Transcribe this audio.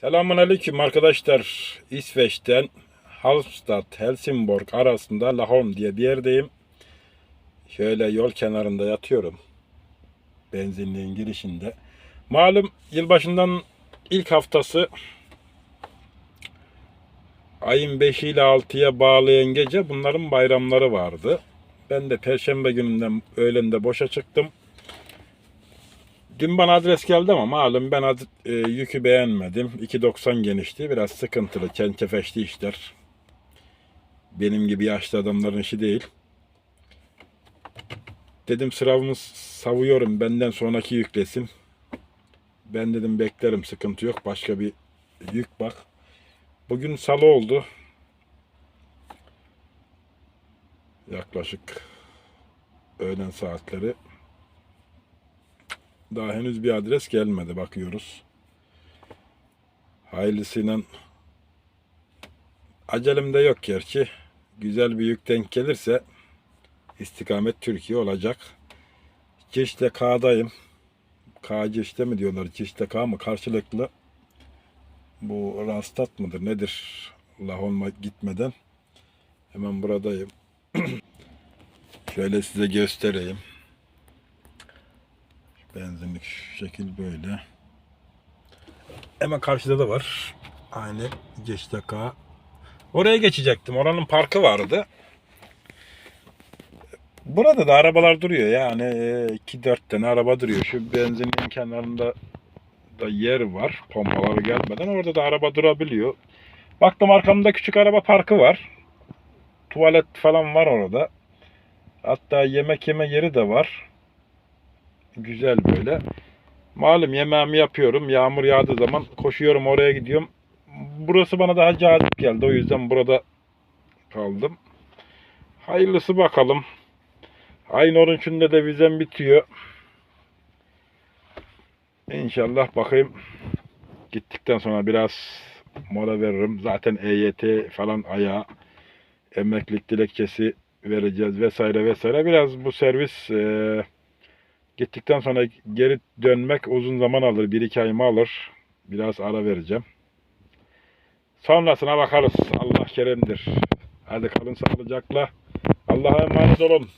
Selamun Aleyküm arkadaşlar. İsveç'ten Halmstad, Helsingborg arasında Laholm diye bir yerdeyim. Şöyle yol kenarında yatıyorum. Benzinliğin girişinde. Malum yılbaşından ilk haftası ayın 5 ile 6'ya bağlayan gece bunların bayramları vardı. Ben de perşembe gününden öğlende boşa çıktım. Dün bana adres geldi ama malum ben ad- e, yükü beğenmedim. 2.90 genişti. Biraz sıkıntılı, çençefeşli işler. Benim gibi yaşlı adamların işi değil. Dedim sıramı savuyorum benden sonraki yüklesin. Ben dedim beklerim sıkıntı yok. Başka bir yük bak. Bugün salı oldu. Yaklaşık öğlen saatleri. Daha henüz bir adres gelmedi bakıyoruz. Hayırlısıyla acelem de yok gerçi. Güzel bir yük denk gelirse istikamet Türkiye olacak. Cişte K'dayım. K Cişte mi diyorlar? Cişte K mı? Karşılıklı. Bu Rastat mıdır? Nedir? Allah olma gitmeden. Hemen buradayım. Şöyle size göstereyim. Benzinlik şekil böyle. Hemen karşıda da var. Aynı Geçtaka. Oraya geçecektim. Oranın parkı vardı. Burada da arabalar duruyor yani 2-4 tane araba duruyor. Şu benzinliğin kenarında da yer var. Pompaları gelmeden orada da araba durabiliyor. Baktım arkamda küçük araba parkı var. Tuvalet falan var orada. Hatta yemek yeme yeri de var. Güzel böyle. Malum yemeğimi yapıyorum. Yağmur yağdığı zaman koşuyorum oraya gidiyorum. Burası bana daha cazip geldi. O yüzden burada kaldım. Hayırlısı bakalım. Ayın 13'ünde de vizem bitiyor. İnşallah bakayım. Gittikten sonra biraz mola veririm. Zaten EYT falan ayağı emeklilik dilekçesi vereceğiz vesaire vesaire. Biraz bu servis eee Gittikten sonra geri dönmek uzun zaman alır. Bir iki ayımı alır. Biraz ara vereceğim. Sonrasına bakarız. Allah keremdir. Hadi kalın sağlıcakla. Allah'a emanet olun.